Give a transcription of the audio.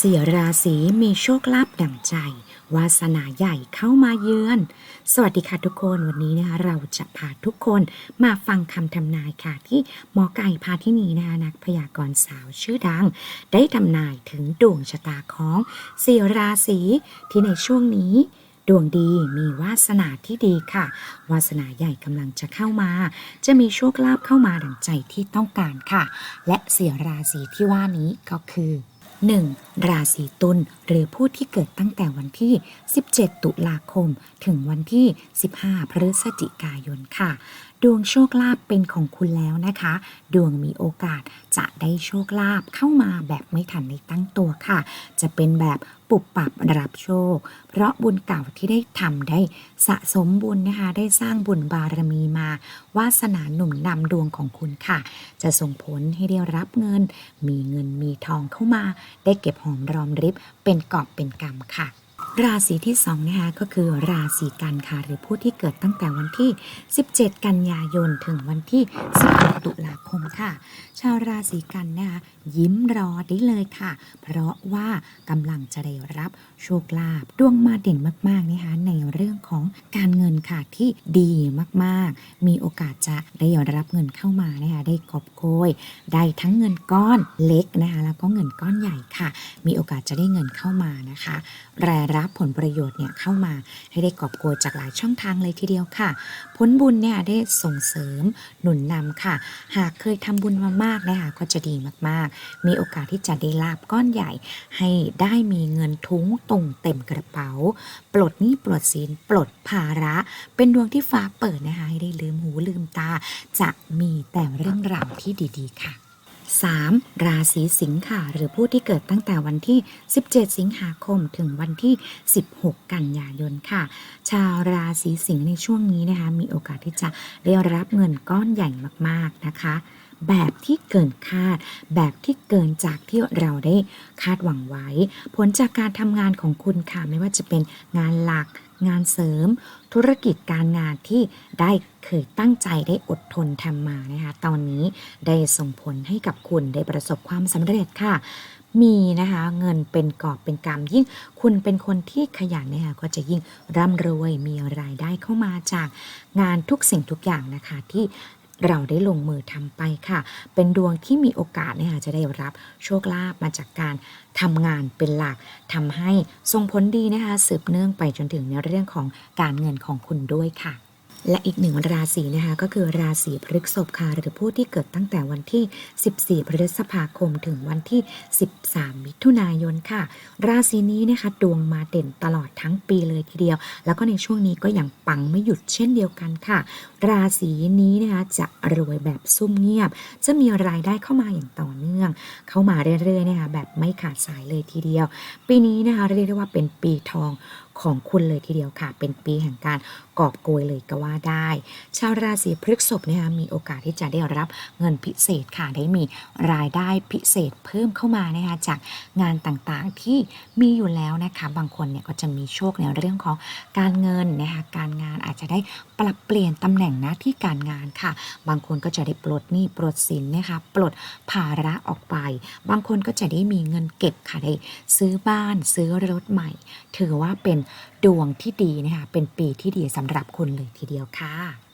สี่ราศีมีโชคลาภดั่งใจ วาสนาใหญ่เข้ามาเยือน สวัสดีค่ะทุกคนวันนี้นะคะเราจะพาทุกคนมาฟังคำทำนายค่ะ ที่หมอไก่พาที่นี่นะคะนักพยากรณ์สาวชื่อดัง ได้ทำนายถึงดวงชะตาของสี่ราศีที่ในช่วงนี้ดวงดีมีวาสนาที่ดีค่ะ วาสนาใหญ่กำลังจะเข้ามา จะมีโชคลาภเข้ามาดังใจที่ต้องการค่ะ และเสียราศีที่ว่านี้ก็คือ 1. ราศีตุลหรือผู้ที่เกิดตั้งแต่วันที่ 17 ตุลาคม ถึงวันที่ 15 พฤศจิกายนค่ะดวงโชคลาภเป็นของคุณแล้วนะคะ ดวงมีโอกาสจะได้โชคลาภเข้ามาแบบไม่ทันในตั้งตัวค่ะ จะเป็นแบบปุบปับรับโชค เพราะบุญเก่าที่ได้ทำได้สะสมบุญนะคะ ได้สร้างบุญบารมีมา วาสนาหนุนนำดวงของคุณค่ะ จะส่งผลให้ได้รับเงิน มีเงินมีทองเข้ามา ได้เก็บหอมรอมริบเป็นกอบเป็นกำค่ะ ราศีที่สองนะคะก็คือราศีกันค่ะหรือผู้ที่เกิดตั้งแต่วันที่ 17 กันยายนถึงวันที่ 16 ตุลาคมค่ะ ชาวราศีกันนะคะยิ้มรอได้เลยค่ะ เพราะว่ากำลังจะได้รับโชคลาภดวงมาเด่นมากๆนะคะในเรื่องของการเงินค่ะที่ดีมากๆ มีโอกาสจะได้รับเงินเข้ามานะคะได้กอบโกยได้ทั้งเงินก้อนเล็กนะคะแล้วก็เงินก้อนใหญ่ค่ะ มีโอกาสจะได้เงินเข้ามานะคะรายรับผลประโยชน์เนี่ยเข้ามาให้ได้กอบโกยจากหลายช่องทางเลยทีเดียวค่ะ ผลบุญเนี่ยได้ส่งเสริมหนุนนำค่ะ หากเคยทำบุญมามากนะคะก็จะดีมากๆ มีโอกาสที่จะได้ลาบก้อนใหญ่ ให้ได้มีเงินทุ้งตุงเต็มกระเป๋า ปลดหนี้ปลดสินปลดภาระ เป็นดวงที่ฟ้าเปิดนะคะให้ได้ลืมหูลืมตา จะมีแต่เรื่องราวที่ดีๆค่ะ 3. ราศีสิงค์ค่ะ หรือผู้ที่เกิดตั้งแต่วันที่ 17 สิงหาคมถึงวันที่ 16 กันยายนค่ะ ชาวราศีสิงห์ในช่วงนี้นะคะ มีโอกาสที่จะได้รับเงินก้อนใหญ่มากๆนะคะ แบบที่เกินคาด แบบที่เกินจากที่เราได้คาดหวังไว้ ผลจากการทำงานของคุณค่ะ ไม่ว่าจะเป็นงานหลัก งานเสริม ธุรกิจการงานที่ได้เคยตั้งใจได้อดทนทำมานะคะ ตอนนี้ได้ส่งผลให้กับคุณได้ประสบความสำเร็จค่ะมีนะคะเงินเป็นกอบเป็นกำยิ่งคุณเป็นคนที่ขยันนะคะก็จะยิ่งร่ำรวยมีรายได้เข้ามาจากงานทุกสิ่งทุกอย่างนะคะที่ เราได้ลงมือทำไปค่ะ เป็นดวงที่มีโอกาสเนะคะจะได้รับโชคลาภมาจากการทำงานเป็นหลักทำให้ส่งผลดีนะคะ สืบเนื่องไปจนถึงในเรื่องของการเงินของคุณด้วยค่ะ และอีกหนึ่งราศีนะคะก็คือราศีพฤษภค่ะหรือผู้ที่เกิดตั้งแต่วันที่ 14 พฤษภาคมถึงวันที่ 13 มิถุนายนค่ะ ราศีนี้นะคะดวงมาเด่นตลอดทั้งปีเลยทีเดียว แล้วก็ในช่วงนี้ก็ยังปังไม่หยุดเช่นเดียวกันค่ะ ราศีนี้นะคะจะรวยแบบซุ่มเงียบ จะมีรายได้เข้ามาอย่างต่อเนื่อง เข้ามาเรื่อยๆนะคะแบบไม่ขาดสายเลยทีเดียว ปีนี้นะคะเรียกได้ว่าเป็นปีทอง ของคุณเลยทีเดียวค่ะ เป็นปีแห่งการกอบโกยเลยก็ว่าได้ ชาวราศีพฤษภนะคะมีโอกาสที่จะได้รับเงินพิเศษค่ะได้มีรายได้พิเศษเพิ่มเข้ามานะคะจากงานต่างๆที่มีอยู่แล้วนะคะบางคนเนี่ยก็จะมีโชคในเรื่องของการเงินนะคะการงานอาจจะได้ปรับเปลี่ยนตำแหน่งหน้าที่การงานค่ะ บางคนก็จะได้ปลดหนี้ปลดสินนะคะปลดภาระออกไป บางคนก็จะได้มีเงินเก็บค่ะได้ซื้อบ้านซื้อรถใหม่ ถือว่าเป็นดวงที่ดีนะคะเป็นปีที่ดีสำหรับคุณเลยทีเดียวค่ะ